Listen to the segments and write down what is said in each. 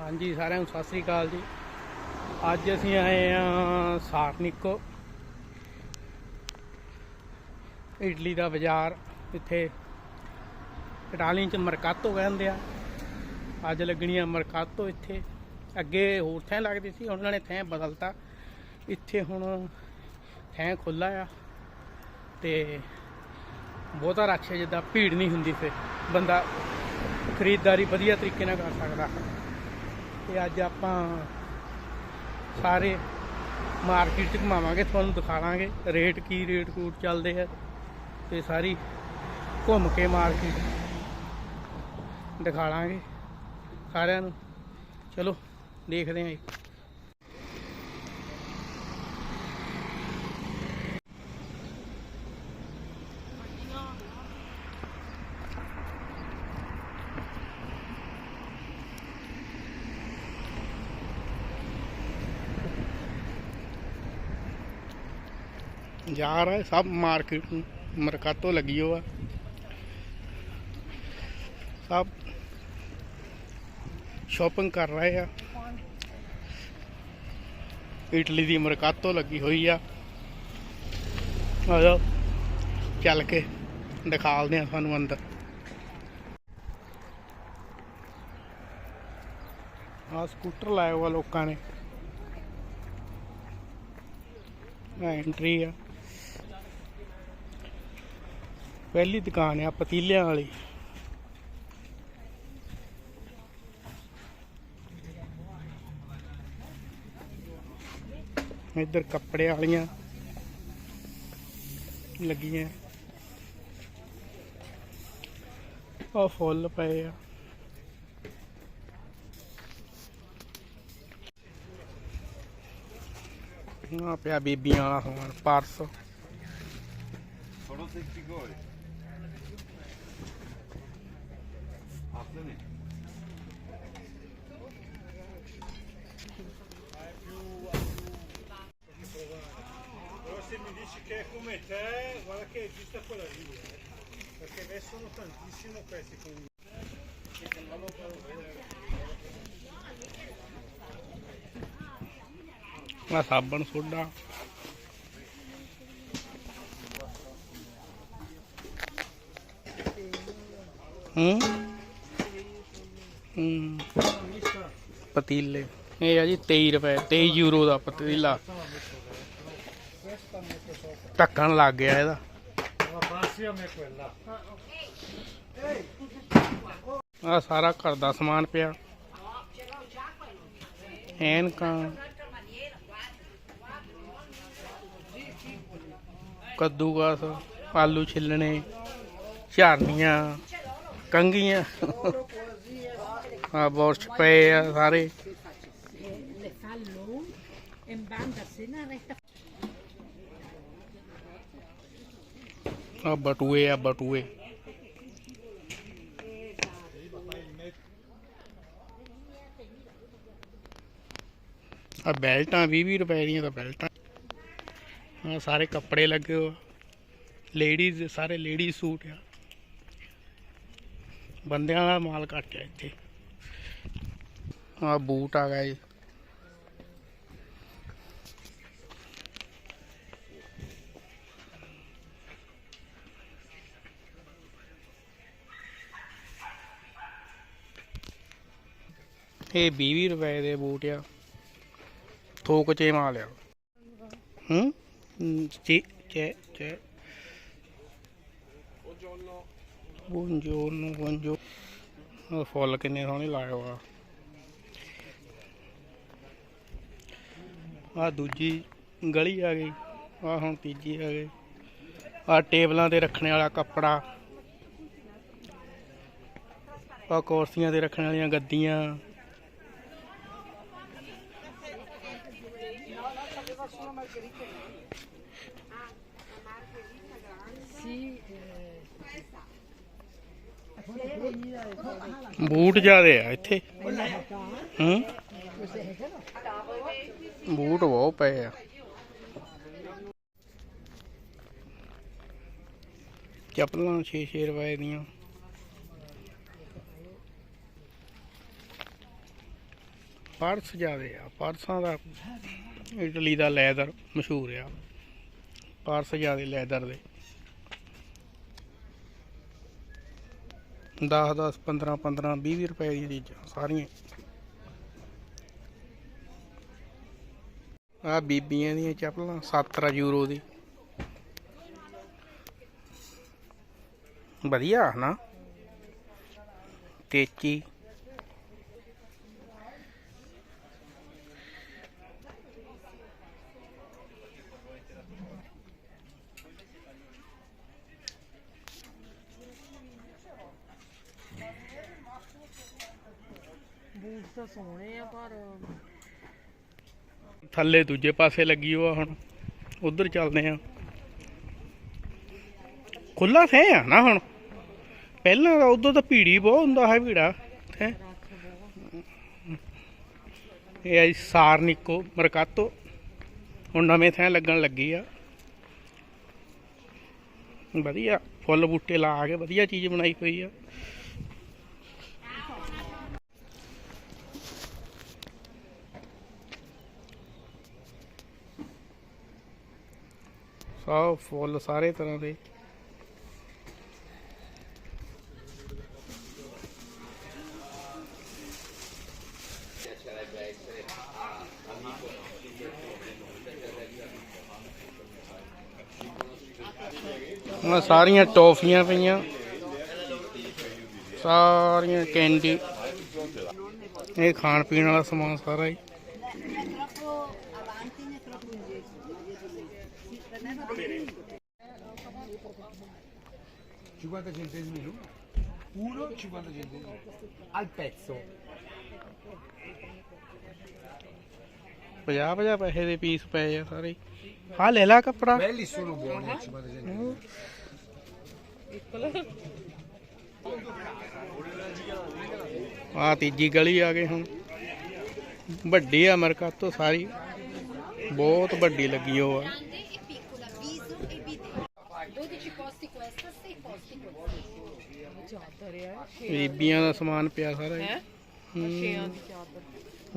ਹਾਂਜੀ, ਸਾਰਿਆਂ ਨੂੰ ਸਤਿ ਸ੍ਰੀ ਅਕਾਲ ਜੀ। ਅੱਜ ਅਸੀਂ ਆਏ ਆ ਸਾਰਨਿਕੋ। ਇਡਲੀ ਦਾ ਬਾਜ਼ਾਰ, ਇੱਥੇ ਇਟਾਲੀ ਚ ਮਰਕਾਤੋ ਕਹਿੰਦੇ ਆ। ਅੱਜ ਲੱਗਣੀ ਆ ਮਰਕਾਤੋ ਇੱਥੇ। ਅੱਗੇ ਹੋਰ ਥੈਂ ਲੱਗਦੀ ਸੀ ਉਹਨਾਂ ਨੇ ਥੈਂ ਬਦਲਤਾ। ਇੱਥੇ ਹੁਣ ਥੈਂ ਖੁੱਲਾ ਆ ਤੇ ਬਹੁਤਾ ਰਸ਼ ਹੈ ਜਿੱਦਾਂ ਭੀੜ ਨਹੀਂ ਹੁੰਦੀ ਫਿਰ। ਬੰਦਾ ਖਰੀਦਦਾਰੀ ਵਧੀਆ ਤਰੀਕੇ ਨਾਲ ਕਰ ਸਕਦਾ। ਤੇ ਅੱਜ ਆਪਾਂ ਸਾਰੇ ਮਾਰਕੀਟ ਚ ਘੁਮਾਵਾਂਗੇ, ਤੁਹਾਨੂੰ ਦਿਖਾਵਾਂਗੇ ਰੇਟ ਕੀ, ਰੇਟ ਕੂਟ ਚੱਲਦੇ ਆ ਤੇ ਸਾਰੀ ਘੁੰਮ ਕੇ ਮਾਰਕੀਟ ਦਿਖਾਵਾਂਗੇ ਸਾਰਿਆਂ ਨੂੰ। ਚਲੋ, ਦੇਖਦੇ ਆਂ ਜੀ ਜਾ ਰਿਹਾ ਸਭ ਮਾਰਕੀਟ ਨੂੰ ਮਰਕਾਤੋ ਲੱਗੀ ਹੋ ਆ ਸਭ ਸ਼ਾਪਿੰਗ ਕਰ ਰਹੇ ਆ। ਇਟਲੀ ਦੀ ਮਰਕਾਤੋ ਲੱਗੀ ਹੋਈ ਆ। ਆ ਜਾਓ ਚੱਲ ਕੇ ਦਿਖਾਲਦੇ ਆ ਤੁਹਾਨੂੰ ਅੰਦਰ। ਆ ਸਕੂਟਰ ਲਾਇਆ ਹੋਇਆ ਲੋਕਾਂ ਨੇ। ਐਂਟਰੀ ਆ। ਪਹਿਲੀ ਦੁਕਾਨ ਆ, ਪਤੀਲਿਆਂ ਵਾਲੀ। ਇੱਧਰ ਕੱਪੜੇ ਵਾਲੀਆਂ ਲੱਗੀਆਂ। ਆ ਫੁੱਲ ਪਏ ਆ। ਆ ਪਿਆ ਬੀਬੀਆਂ ਵਾਲਾ ਸਮਾਨ, purse. Sono tutti gol. Però se mi dici che è come te, guarda che è giusta quella lì, eh. perché adesso sono tantissimo questi con ਆ ਸਾਬਣ ਸੋਡਾ ਹੂੰ ਹੂੰ ਪਤੀਲੇ। ਇਹ ਆ ਜੀ 23 ਰੁਪਏ 23 ਯੂਰੋ ਦਾ ਪਤੀਲਾ। ਢੱਕਣ ਲੱਗ ਗਿਆ ਇਹਦਾ। la ਆ ਸਾਰਾ ਘਰ ਦਾ ਸਮਾਨ ਪਿਆ। ਐਨਕਾਂ ਕੱਦੂਕਸ, ਆਲੂ ਛਿੱਲਣੇ, ਝਾਰਨੀਆਂ ਕੰਗੀਆਂ ਆ ਬੋਰਸ਼ ਪਏ ਆ ਸਾਰੇ। le fa lui banda se ne ਆ ਬਟੂਏ ਆ ਬਟੂਏ। ਆ ਬੈਲਟਾਂ 20 20 ਰੁਪਏ ਦੀਆਂ ਤਾਂ ਬੈਲਟਾਂ। ਆ ਸਾਰੇ ਕੱਪੜੇ ਲੱਗੇ ਹੋ ਲੇਡੀਜ਼, ਸਾਰੇ ਲੇਡੀ ਸੂਟ ਆ। ਬੰਦਿਆਂ ਦਾ ਮਾਲ ਘੱਟ ਆ ਇੱਥੇ। ਆ ਬੂਟ ਆ ਗਏ ਇਹ 20 ਰੁਪਏ ਦੇ ਬੂਟ ਆ। ਥੋਕ ਚ ਮਾਲ ਲਿਆ ਹੂੰ? ਚੀ ਚੇ ਚੇ buongiorno buongiorno ਉਹ ਫੁੱਲ ਕਿੰਨੇ ਸੋਹਣੇ ਲਾਏ ਹੋਆ ਆ ਦੂਜੀ ਗਲੀ ਆ ਗਈ ਆ ਹੁਣ ਤੀਜੀ ਆ ਗਈ। ਆ ਟੇਬਲਾਂ ਤੇ ਰੱਖਣ ਵਾਲਾ ਕੱਪੜਾ ਆ ਕੁਰਸੀਆਂ ਤੇ ਰੱਖਣ ਵਾਲੀਆਂ ਗੱਦੀਆਂ। ਬੂਟ ਜ਼ਿਆਦੇ ਆ ਇੱਥੇ। ਹੂੰ? ਬੂਟ ਬਹੁਤ ਪਏ ਆ। ਚੱਪਲਾਂ 6-6 ਰੁਪਏ ਦੀਆਂ। ਪਰਸ ਜ਼ਿਆਦੇ ਆ, ਪਰਸਾਂ ਦਾ ਇਟਲੀ ਦਾ ਲੈਦਰ ਮਸ਼ਹੂਰ ਆ। ਪਰਸ ਜ਼ਿਆਦੇ ਲੈਦਰ ਦੇ। 10 10 15 15 20 20 ਰੁਪਏ ਦੀਆਂ ਚੀਜ਼ਾਂ, ਸਾਰੀਆਂ। ਆ ਬੀਬੀਆਂ ਦੀਆਂ ਚੱਪਲਾਂ 17 ਯੂਰੋ ਦੀ। ਵਧੀਆ ਨਾ ਤੇਚੀ ਬੂਟ ਤਾਂ ਸੋਹਣੇ ਆ, ਪਰ ਥੱਲੇ ਦੂਜੇ ਪਾਸੇ ਲੱਗੀ ਹੋਆ ਹੁਣ। ਉਧਰ ਚੱਲਦੇ ਆ ਖੁੱਲਾ ਥੇ ਆ ਨਾ ਹੁਣ। ਪਹਿਲਾਂ ਤਾਂ ਉਧਰ ਤਾਂ ਭੀੜੀ ਬਹੁਤ ਹੁੰਦਾ ਹੈ ਭੀੜਾ, ਹੈ। ਇਹ ਹੈ ਸਾਰਨਿਕੋ ਮਰਕਾਤੋ। ਹੁਣ ਨਵੇਂ ਥਾਂ ਲੱਗਣ ਲੱਗੀ ਆ। ਵਧੀਆ, ਫੁੱਲ ਬੂਟੇ ਲਾ ਕੇ ਵਧੀਆ ਚੀਜ਼ ਬਣਾਈ ਹੋਈ ਆ। ਸਭ ਫੁੱਲ ਸਾਰੇ ਤਰ੍ਹਾਂ ਦੇ। ਆਹ ਸਾਰੀਆਂ ਟੌਫੀਆਂ ਪਈਆਂ। ਸਾਰੀਆਂ ਕੈਂਡੀ। ਇਹ ਖਾਣ ਪੀਣ ਵਾਲਾ ਸਮਾਨ ਸਾਰਾ ਹੀ। Puro 50 centesimi al pezzo. 50 50 ਪੈਸੇ ਦੇ ਪੀਸ ਪਏ ਆ ਸਾਰੇ ਹਾਂ ਲੈ ਲਾ ਕੱਪੜਾ Belli sono buoni a 50 centesimi. ਆ ਤੀਜੀ ਗਲੀ ਆ ਗਏ ਹੁਣ ਵੱਡੀ ਆ ਮਰਕਾਤੋ ਸਾਰੀ ਬਹੁਤ ਵੱਡੀ ਲੱਗੀ ਉਹ ਆ ਬੀਬੀਆਂ ਦਾ ਸਮਾਨ ਪਿਆ ਸਾਰਾ ਹੀ। ਹੈ ਹੂੰ। ਛੇਆਂ ਦੀ ਚਾਦਰ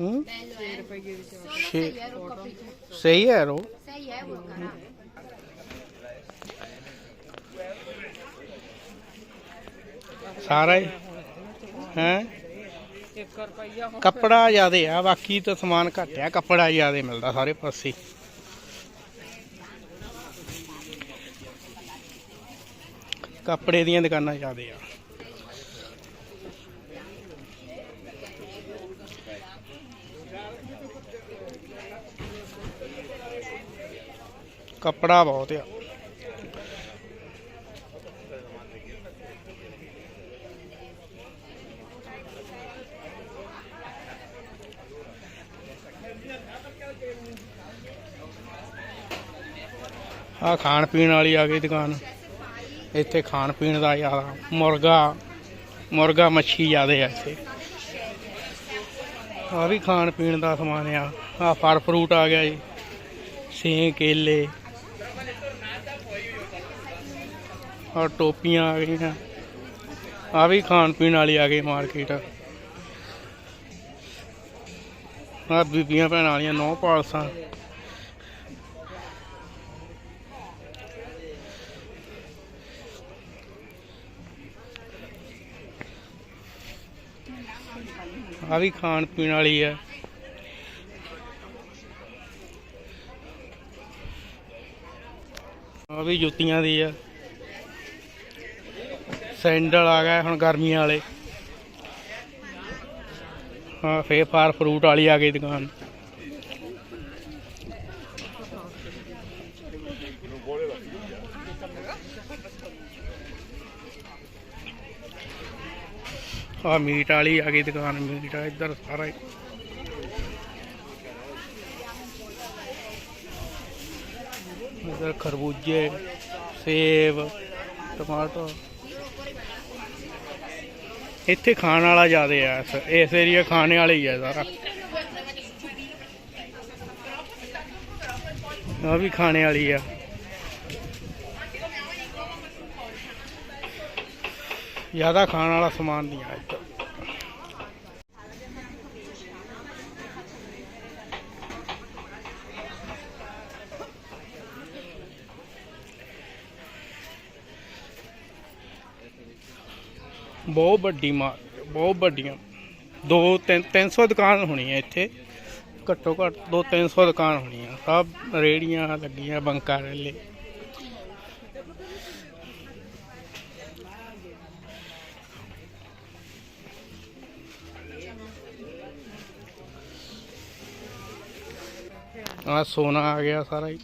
ਹੂੰ Bello? ਰੁਪਏ ਦੀ ਚਾਦਰ Sono Sì. 6 euro capito? ਸਹੀ ਹੈ ਰੋ 6 euro, carajo. ਸਾਰਾ ਹੀ ਹੈ 1 ਰੁਪਈਆ ਹੁਣ ਕੱਪੜਾ ਜ਼ਿਆਦੇ ਆ ਬਾਕੀ ਤਾਂ ਸਮਾਨ ਘੱਟ ਆ ਕੱਪੜਾ ਜ਼ਿਆਦੇ ਮਿਲਦਾ ਸਾਰੇ ਪਾਸੇ ਕੱਪੜੇ ਦੀਆਂ ਦੁਕਾਨਾਂ ਜ਼ਿਆਦੇ ਆ ਕੱਪੜਾ ਬਹੁਤ ਆ। ਆ ਖਾਣ ਪੀਣ ਵਾਲੀ ਆ ਗਈ ਦੁਕਾਨ। ਇੱਥੇ ਖਾਣ ਪੀਣ ਦਾ ਜ਼ਿਆਦਾ ਮੁਰਗਾ ਮੁਰਗਾ ਮੱਛੀ ਜ਼ਿਆਦੇ ਆ ਇੱਥੇ। ਆ ਵੀ ਖਾਣ ਪੀਣ ਦਾ ਸਮਾਨ ਆ। ਆ ਫਲ ਫਰੂਟ ਆ ਗਿਆ ਜੀ। ਸੇਬ, ਕੇਲੇ। ਆ ਟੋਪੀਆਂ ਆ ਗਈਆਂ। ਆ ਵੀ ਖਾਣ ਪੀਣ ਵਾਲੀ ਆ ਗਈ ਮਾਰਕੀਟ। ਆ ਬੀਬੀਆਂ ਭੈਣਾਂ ਵਾਲੀਆਂ ਨੌ ਪਾਲਸਾਂ। ਆ ਵੀ ਖਾਣ ਪੀਣ ਵਾਲੀ ਆ। ਆ ਵੀ ਜੁੱਤੀਆਂ ਦੀ ਆ। ਸੈਂਡਲ ਆ ਗਏ ਹੁਣ ਗਰਮੀਆਂ ਵਾਲੇ। ਹਾਂ, ਫੇਰ ਫਾਰ ਫਰੂਟ ਵਾਲੀ ਆ ਗਈ ਦੁਕਾਨ। ਆ ਮੀਟ ਵਾਲੀ ਆ ਗਈ ਦੁਕਾਨ, ਮੀਟ ਆ ਇੱਧਰ ਸਾਰਾ ਇੱਧਰ ਖਰਬੂਜੇ, ਸੇਬ, ਟਮਾਟਰ। ਇੱਥੇ ਖਾਣ ਵਾਲਾ ਜ਼ਿਆਦੇ ਆ, ਇਸ- ਏਰੀਆ ਖਾਣੇ ਵਾਲੇ ਹੀ ਆ ਸਾਰਾ। ਆ ਵੀ ਖਾਣੇ ਵਾਲੀ ਆ। ਜ਼ਿਆਦਾ ਖਾਣ ਵਾਲਾ ਸਮਾਨ ਨਹੀਂ ਆ ਇੱਧਰ। ਬਹੁਤ ਵੱਡੀ ਮਾਰਕੀਟ ਬਹੁਤ ਵੱਡੀਆਂ। ਦੋ ਤਿੰਨ 300 ਦੁਕਾਨ ਹੋਣੀਆਂ ਇੱਥੇ। ਘੱਟੋ ਘੱਟ ਦੋ 300 ਦੁਕਾਨ ਹੋਣੀਆਂ। ਸਭ ਰੇੜੀਆਂ ਲੱਗੀਆਂ ਬੰਕਾਂ ਰੇਲੇ ਆ ਸੋਨਾ ਆ ਗਿਆ ਸਾਰਾ ਹੀ।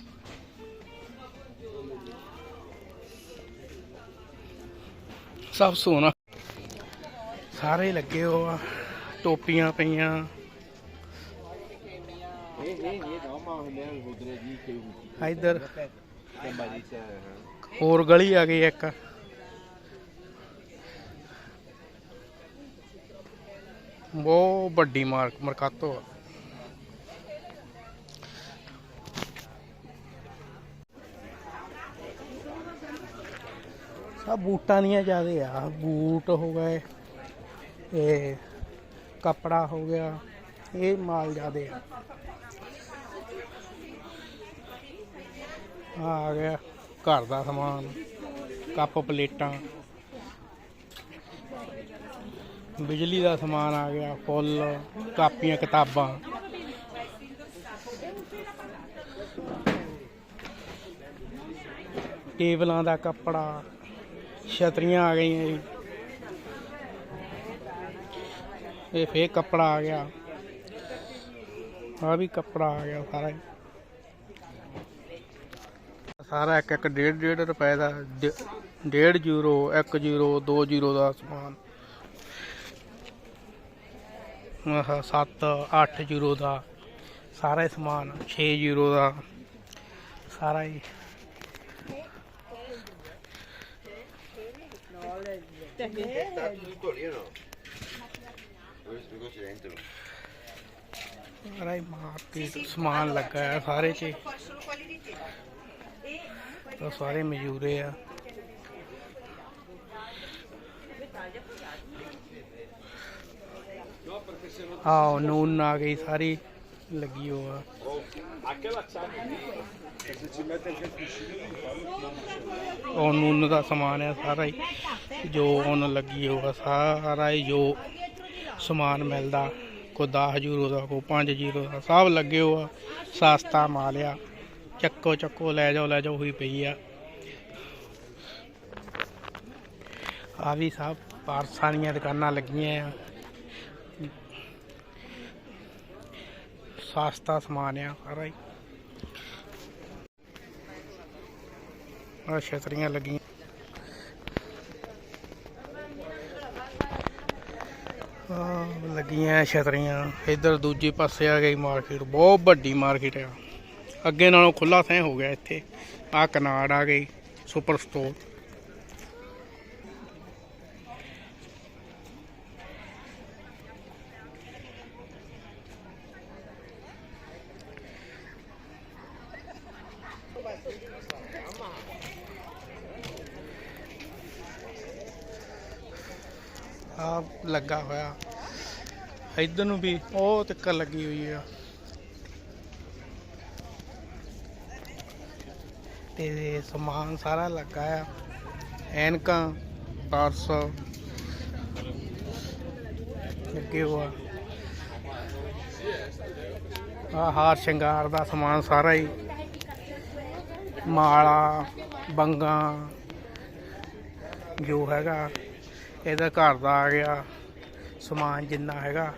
ਸਭ ਸੋਨਾ। ਸਾਰੇ ਲੱਗੇ ਹੋ ਆ ਟੋਪੀਆਂ ਪਈਆਂ। ਇੱਧਰ ਹੋਰ ਗਲੀ ਆ ਗਈ ਇੱਕ। ਬਹੁਤ ਵੱਡੀ ਮਾਰਕ ਮਰਕਾਤੋ ਆ। ਸਭ ਬੂਟਾਂ ਦੀਆਂ ਜ਼ਿਆਦੇ ਆ। ਬੂਟ ਹੋ ਗਏ। ਇਹ ਕਪੜਾ ਹੋ ਗਿਆ, ਇਹ ਮਾਲ ਜ਼ਿਆਦੇ ਆ। ਆ ਗਿਆ ਘਰ ਦਾ ਸਮਾਨ, ਕੱਪ ਪਲੇਟਾਂ। ਬਿਜਲੀ ਦਾ ਸਮਾਨ ਆ ਗਿਆ, ਫੁੱਲ, ਕਾਪੀਆਂ, ਕਿਤਾਬਾਂ। ਟੇਬਲਾਂ ਦਾ ਕੱਪੜਾ, ਛਤਰੀਆਂ ਆ ਗਈਆਂ ਜੀ। ਇਹ ਫੇਰ ਕੱਪੜਾ ਆ ਗਿਆ। ਆ ਵੀ ਕੱਪੜਾ ਆ ਗਿਆ ਸਾਰਾ ਸਾਰਾ ਇੱਕ ਇੱਕ ਡੇਢ ਡੇਢ ਰੁਪਏ ਦਾ ਡੇਢ ਯੂਰੋ 1 ਯੂਰੋ 2 ਯੂਰੋ ਦਾ ਸਮਾਨ। ਆਹ 7 8 ਯੂਰੋ ਦਾ ਸਾਰਾ ਸਮਾਨ 6 ਯੂਰੋ ਦਾ ਸਾਰਾ ਹੀ। Tutto lì o no? Dove mi costi dentro? ਸਾਰਾ ਹੀ ਮਾਰਕੀਟ ਸਮਾਨ ਲੱਗਾ ਹੈ, ਸਾਰੇ ਚ ਤਾਂ ਸਾਰੇ ਮਜ਼ਦੂਰੇ ਆ ਆਹ, ਨੂਨ ਆ ਗਈ, ਸਾਰੀ ਲੱਗੀ ਹੋ ਆ ਉਹ ਨੂਨ ਦਾ ਸਮਾਨ ਸਮਾਨ ਮਿਲਦਾ ਕੋ 10 ਯੂਰੋ ਦਾ ਕੋ 5 ਯੂਰੋ ਦਾ ਸਭ ਲੱਗੇ ਹੋਆ ਸਸਤਾ ਮਾਲ ਆ। ਚੱਕੋ ਚੱਕੋ, ਲੈ ਜਾਓ ਲੈ ਜਾਓ ਹੋਈ ਪਈ ਆ। ਆ ਵੀ ਸਭ ਪਾਰਸਾਂ ਦੀਆਂ ਦੁਕਾਨਾਂ ਲੱਗੀਆਂ ਆ। ਸਸਤਾ ਸਮਾਨ ਆ ਸਾਰਾ ਹੀ। ਆ ਛਤਰੀਆਂ ਲੱਗੀਆਂ। ਲੱਗੀਆਂ ਛਤਰੀਆਂ। ਇਧਰ ਦੂਜੇ ਪਾਸੇ ਆ ਗਈ ਮਾਰਕੀਟ ਬਹੁਤ ਵੱਡੀ ਮਾਰਕੀਟ ਆ। ਅੱਗੇ ਨਾਲੋਂ ਖੁੱਲਾ ਥੈਂ ਹੋ ਗਿਆ ਇੱਥੇ। ਆ ਕਨਾੜ ਆ ਗਈ ਸੁਪਰ ਸਟੋਰ ਆ ਲੱਗਾ ਹੋਇਆ ਇਧਰ ਨੂੰ ਵੀ ਉਹ ਤਿੱਕਰ ਲੱਗੀ ਹੋਈ ਆ। ਤੇ ਸਮਾਨ ਸਾਰਾ ਲੱਗਾ ਆ। ਐਨਕਾਂ ਪਰਸ ਲੱਗੇ ਹੋਆ। ਆ ਹਾਰ ਸ਼ਿੰਗਾਰ ਦਾ ਸਮਾਨ ਸਾਰਾ ਹੀ। ਮਾਲਾ, ਬੰਗਾ, ਜੋ ਹੈਗਾ, ਇਹਦਾ ਘਰ ਦਾ ਆ ਗਿਆ। ਸਮਾਨ ਜਿੰਨਾ ਹੈਗਾ।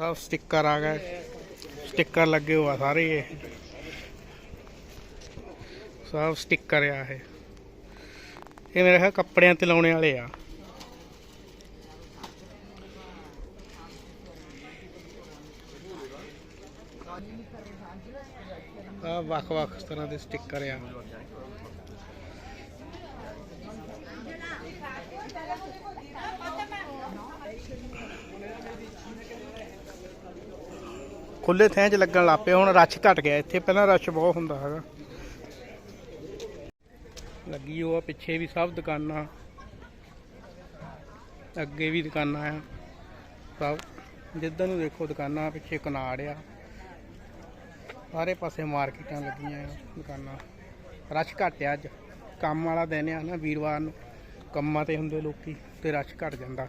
ਸਭ ਸਟicker ਆ ਗਏ। ਸਟicker ਲੱਗੇ ਹੋਆ ਸਾਰੇ ਇਹ। ਸਭ ਸਟicker ਆ ਇਹ। ਇਹ ਮੇਰੇ ਖਿਆਲ ਕੱਪੜਿਆਂ ਤੇ ਲਾਉਣੇ ਵਾਲੇ ਆ। ਆ ਵੱਖ ਵੱਖ ਤਰ੍ਹਾਂ ਦੇ ਸਟicker ਆ। ਖੁੱਲੇ ਥੈਂ 'ਚ ਲੱਗਣ ਲੱਗ ਪਏ ਹੁਣ ਰਸ਼ ਘਟ ਗਿਆ, ਇੱਥੇ ਪਹਿਲਾਂ ਰਸ਼ ਬਹੁਤ ਹੁੰਦਾ ਹੈਗਾ। ਲੱਗੀ ਉਹ ਆ ਪਿੱਛੇ ਵੀ ਸਭ ਦੁਕਾਨਾਂ, ਅੱਗੇ ਵੀ ਦੁਕਾਨਾਂ ਆ, ਸਭ। ਜਿੱਦਾਂ ਨੂੰ ਦੇਖੋ ਦੁਕਾਨਾਂ, ਪਿੱਛੇ ਕਨਾੜ ਆ। ਸਾਰੇ ਪਾਸੇ ਮਾਰਕੀਟਾਂ ਲੱਗੀਆਂ ਆ ਦੁਕਾਨਾਂ। ਰਸ਼ ਘੱਟ ਆ ਅੱਜ। ਕੰਮ ਵਾਲਾ ਦਿਨ ਆ ਨਾ ਵੀਰਵਾਰ ਨੂੰ। ਕੰਮਾਂ ਤੇ ਹੁੰਦੇ ਲੋਕੀ ਤੇ ਰਸ਼ ਘਟ ਜਾਂਦਾ।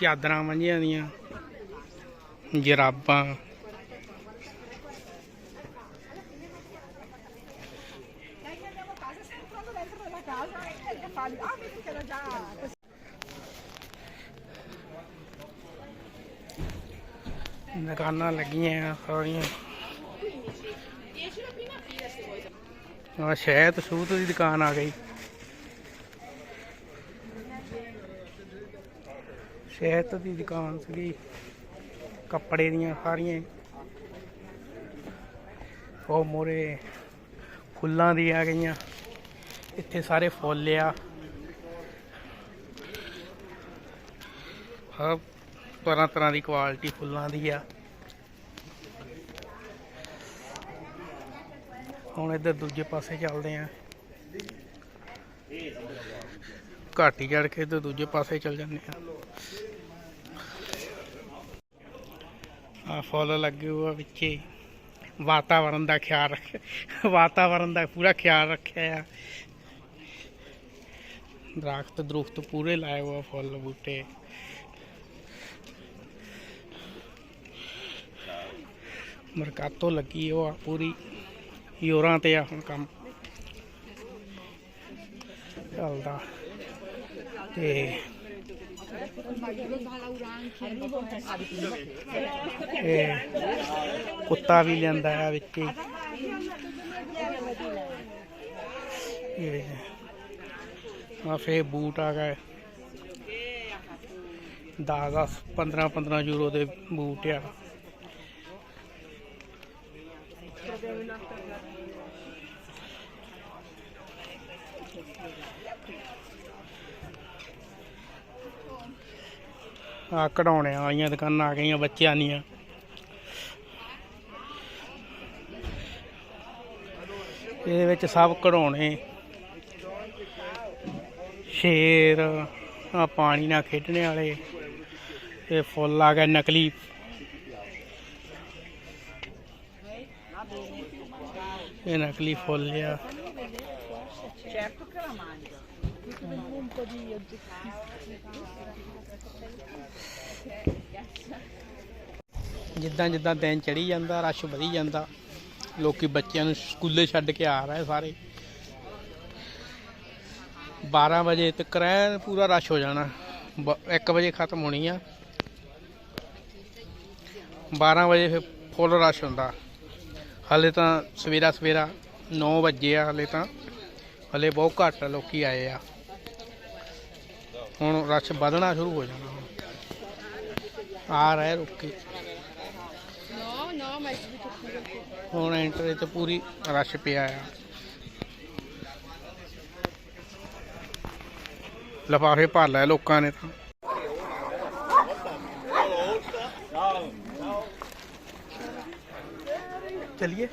ਚਾਦਰਾਂ ਮੰਝੀਆਂ ਦੀਆਂ ਜਰਾਬਾਂ। ਦੁਕਾਨਾਂ ਲੱਗੀਆਂ ਸਾਰੀਆਂ। ਆ ਸ਼ਹਿਦ ਸੂਤ ਦੀ ਦੁਕਾਨ ਆ ਗਈ। ਸ਼ਹਿਦ ਦੀ ਦੁਕਾਨ ਸੀਗੀ। ਕੱਪੜੇ ਦੀਆਂ ਸਾਰੀਆਂ। ਉਹ ਮੋਰੇ ਫੁੱਲਾਂ ਦੀ ਆ ਗਈਆਂ। ਇੱਥੇ ਸਾਰੇ ਫੁੱਲ ਆ। ਹਾਂ ਤਰ੍ਹਾਂ ਤਰ੍ਹਾਂ ਦੀ ਕੁਆਲਿਟੀ ਫੁੱਲਾਂ ਦੀ ਆ। ਹੁਣ ਇੱਧਰ ਦੂਜੇ ਪਾਸੇ ਚੱਲਦੇ ਆ। ਘਾਟੀ ਚੜ ਕੇ ਤੇ ਦੂਜੇ ਪਾਸੇ ਚੱਲ ਜਾਂਦੇ ਆ ਆ ਫੁੱਲ ਲੱਗੇ ਹੋਆ ਵਿੱਚੇ। ਵਾਤਾਵਰਨ ਦਾ ਖਿਆਲ ਰੱਖ ਵਾਤਾਵਰਨ ਦਾ ਪੂਰਾ ਖਿਆਲ ਰੱਖਿਆ ਆ। ਦਰਖਤ ਦਰੁਖਤ ਪੂਰੇ ਲਾਏ ਹੋਆ ਫੁੱਲ ਬੂਟੇ। ਮਰਕਾਤੋ ਲੱਗੀ ਉਹ ਆ ਪੂਰੀ। ਯੋਰਾਂ ਤੇ ਆ ਹੁਣ ਕੰਮ। ਚੱਲਦਾ। ਤੇ ਇਹ ਕੁੱਤਾ ਵੀ ਲਿਆਂਦਾ ਆ ਵਿੱਚ ਹੀ ਇਹ ਆ ਫੇ ਬੂਟ ਆ ਗਏ 10 10 15 15 ਯੂਰੋ ਦੇ ਬੂਟ ਆ। ਆ ਕਢਾਉਣੇ ਆਈਆਂ ਦੁਕਾਨਾਂ ਆ ਗਈਆਂ, ਬੱਚਿਆਂ ਦੀਆਂ। ਇਹਦੇ ਵਿੱਚ ਸਭ ਕਢਾਉਣੇ। ਸ਼ੇਰ ਆ ਪਾਣੀ ਨਾਲ ਖੇਡਣੇ ਵਾਲੇ। ਇਹ ਫੁੱਲ ਆ ਗਏ ਨਕਲੀ। ਇਹ ਨਕਲੀ ਫੁੱਲ ਆ। ਜਿੱਦਾਂ ਜਿੱਦਾਂ ਦਿਨ ਚੜੀ ਜਾਂਦਾ, ਰਸ਼ ਵਧੀ ਜਾਂਦਾ, ਲੋਕੀ ਬੱਚਿਆਂ ਨੂੰ ਸਕੂਲੇ ਛੱਡ ਕੇ ਆ ਰਹੇ ਸਾਰੇ। 12 ਵਜੇ ਤੱਕ ਐਨ ਪੂਰਾ ਰਸ਼ ਹੋ ਜਾਣਾ। 1 ਵਜੇ ਖਤਮ ਹੋਣੀ ਆ। 12 ਵਜੇ ਫਿਰ ਫੁੱਲ ਰਸ਼ ਹੁੰਦਾ। ਹਲੇ ਤਾਂ ਸਵੇਰਾ ਸਵੇਰਾ 9 ਵਜੇ ਆ, ਹਲੇ ਤਾਂ। ਹਲੇ ਬਹੁਤ ਘੱਟ ਲੋਕੀ ਆਏ ਆ। ਹੁਣ ਰਸ਼ ਵਧਣਾ ਸ਼ੁਰੂ ਹੋ ਜਾਣਾ। ਹੁਣ ਆ ਰਹੇ ਰੁੱਕੇ ਹੁਣ ਐਂਟਰ ਤੇ ਪੂਰੀ ਰਸ਼ ਪਿਆ ਆ। ਲਫਾਫੇ ਭਰ ਲਏ ਲੋਕਾਂ ਨੇ ਤਾਂ। ਚਲਿਏ।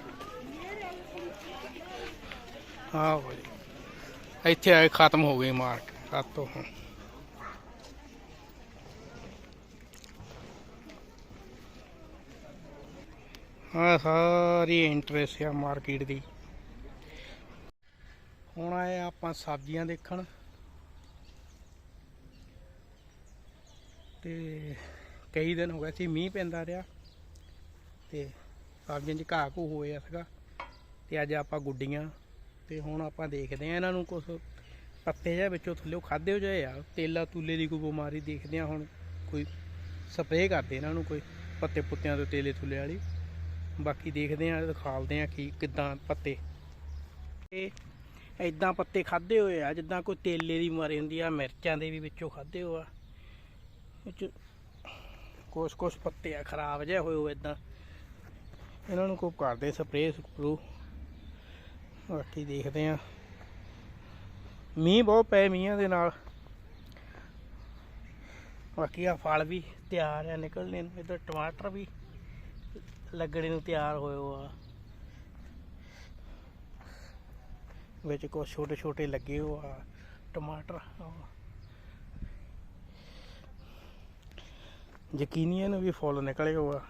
ਹਾਂ ਜੀ। ਇੱਥੇ ਆਏ, ਖਤਮ ਹੋ ਗਈ ਮਾਰਕ ਸਾਤੋਂ ਹੁਣ। ਆ ਸਾਰੀ ਇੰਟਰਸਟ ਆ ਮਾਰਕੀਟ ਦੀ। ਹੁਣ ਆਏ ਆਪਾਂ ਸਬਜ਼ੀਆਂ ਦੇਖਣ। ਤੇ ਕਈ ਦਿਨ ਹੋ ਗਏ ਸੀ, ਮੀਂਹ ਪੈਂਦਾ ਰਿਹਾ। ਤੇ ਸਬਜ਼ੀਆਂ 'ਚ ਘਾਹ ਘੂ ਹੋਇਆ ਸੀਗਾ। ਤੇ ਅੱਜ ਆਪਾਂ ਗੁੱਡੀਆਂ ਤੇ ਹੁਣ ਆਪਾਂ ਦੇਖਦੇ ਆ ਇਹਨਾਂ ਨੂੰ ਕੁਝ ਪੱਤੇ ਜਿਹੇ ਵਿੱਚੋਂ ਥੱਲੇ ਖਾਦੇ ਹੋ ਜਾਏ ਆ। ਤੇਲਾ ਤੂਲੇ ਦੀ ਕੋਈ ਬਿਮਾਰੀ ਦੇਖਦੇ ਆ ਹੁਣ ਕੋਈ ਸਪਰੇਅ ਕਰਦੇ ਇਹਨਾਂ ਨੂੰ ਕੋਈ ਪੱਤੇ ਪੁੱਤਿਆਂ ਤੋਂ ਤੇਲੇ ਥੁੱਲੇ ਵਾਲੀ। ਬਾਕੀ ਦੇਖਦੇ ਆ ਦਿਖਾਲਦੇ ਆ ਕੀ ਕਿਦਾਂ ਪੱਤੇ। ਇਹ ਇਦਾਂ ਪੱਤੇ ਖਾਦੇ ਹੋਏ ਆ, ਜਿੱਦਾਂ ਕੋਈ ਤੇਲੇ ਦੀ ਬਿਮਾਰੀ ਹੁੰਦੀ ਆ, ਮਿਰਚਾਂ ਦੇ ਵੀ ਵਿੱਚੋਂ ਖਾਦੇ ਹੋ ਆ। ਵਿੱਚ ਕੁਛ ਕੁਛ ਪੱਤੇ ਆ, ਖਰਾਬ ਜਿਹੇ ਹੋਏ ਹੋਏ ਇਦਾਂ ਇਹਨਾਂ ਨੂੰ ਕੋਈ ਕਰਦੇ ਸਪਰੇਅ ਸਪਰੂ ਬਾਕੀ ਦੇਖਦੇ ਆ। ਮੀਂਹ ਬਹੁਤ ਪਏ ਮੀਂਹਾਂ ਦੇ ਨਾਲ। ਬਾਕੀ ਆ ਫਲ ਵੀ ਤਿਆਰ ਆ ਨਿਕਲਣੇ ਨੂੰ। ਇਧਰ ਟਮਾਟਰ ਵੀ ਲੱਗਣੇ ਨੂੰ ਤਿਆਰ ਹੋਏ ਆ। ਵਿੱਚ ਕੁਛ ਛੋਟੇ ਛੋਟੇ ਲੱਗੇ ਹੋ ਆ ਟਮਾਟਰ। ਆਹ। ਨੂੰ ਵੀ ਫੁੱਲ ਨਿਕਲੇ ਹੋ ਆ।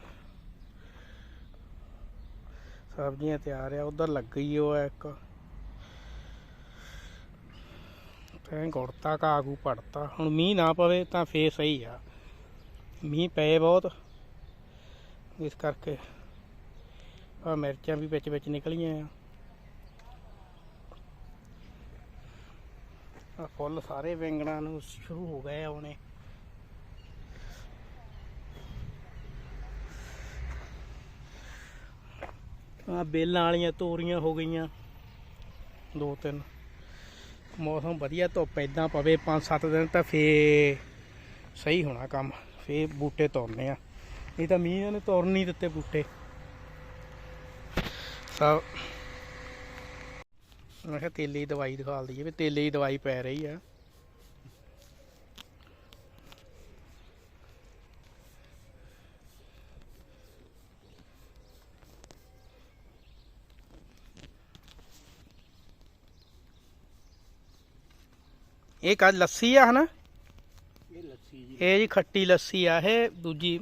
ਸਬਜ਼ੀਆਂ ਤਿਆਰ ਆ, ਉਧਰ ਲੱਗੀ ਹੋ ਆ ਇੱਕ। ਤੈਂ ਗੁੜਤਾ ਕਾਗੂ ਪੜਤਾ ਹੁਣ ਮੀਂਹ ਨਾ ਪਵੇ ਤਾਂ ਫੇਰ ਸਹੀ ਆ। ਮੀਂਹ ਪਏ ਬਹੁਤ। ਇਸ ਕਰਕੇ ਆ ਮਿਰਚਾਂ ਵੀ ਵਿੱਚ ਵਿੱਚ ਨਿਕਲੀਆਂ ਆ। ਆ ਫੁੱਲ ਸਾਰੇ ਵੈਂਗਣਾਂ ਨੂੰ ਸ਼ੁਰੂ ਹੋ ਗਏ ਆਉਣੇ ਆ ਬੇਲਾਂ ਵਾਲੀਆਂ ਤੋਰੀਆਂ ਹੋ ਗਈਆਂ। ਦੋ ਤਿੰਨ। ਮੌਸਮ ਵਧੀਆ, ਧੁੱਪ ਇਦਾਂ ਪਵੇ 5-7 ਦਿਨ ਤਾਂ ਫੇ ਸਹੀ ਹੋਣਾ ਕੰਮ। ਫੇ ਬੂਟੇ ਤੋੜਨੇ ਆ। ਨਹੀਂ ਤਾਂ ਮੀਂਹ ਨੇ ਤੋੜਨ ਨਹੀਂ ਦਿੱਤੇ ਬੂਟੇ। ਤਾਂ ਮੈਂ ਕਿਹਾ ਤੇਲੇ ਦੀ ਦਵਾਈ ਦਿਖਾ ਦਈਏ ਵੀ ਤੇਲੇ ਦੀ ਦਵਾਈ ਪੈ ਰਹੀ ਆ। ਇਹ ਕਾ ਲੱਸੀ ਆ ਹਨਾ? ਇਹ ਲੱਸੀ ਜੀ। ਇਹ ਜੀ ਖੱਟੀ ਲੱਸੀ ਆ ਇਹ ਦੂਜੀ।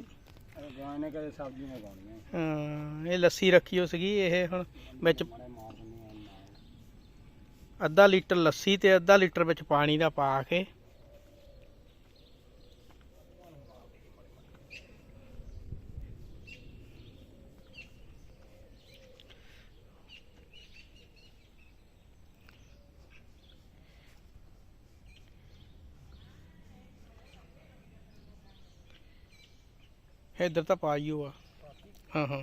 ਗਾਣੇ ਕਦੇ ਸਬਜ਼ੀਆਂ ਗਾਉਣੀਆਂ ਅਮ, ਇਹ ਲੱਸੀ ਰੱਖੀ ਹੋ ਸੀਗੀ ਇਹ ਹੁਣ ਵਿੱਚ ਅੱਧਾ ਲੀਟਰ ਲੱਸੀ ਤੇ ਅੱਧਾ ਲੀਟਰ ਵਿੱਚ ਪਾਣੀ ਦਾ ਪਾ ਕੇ ਇੱਧਰ ਤਾਂ ਪਾਈਓ ਆ। ਹਾਂ ਹਾਂ।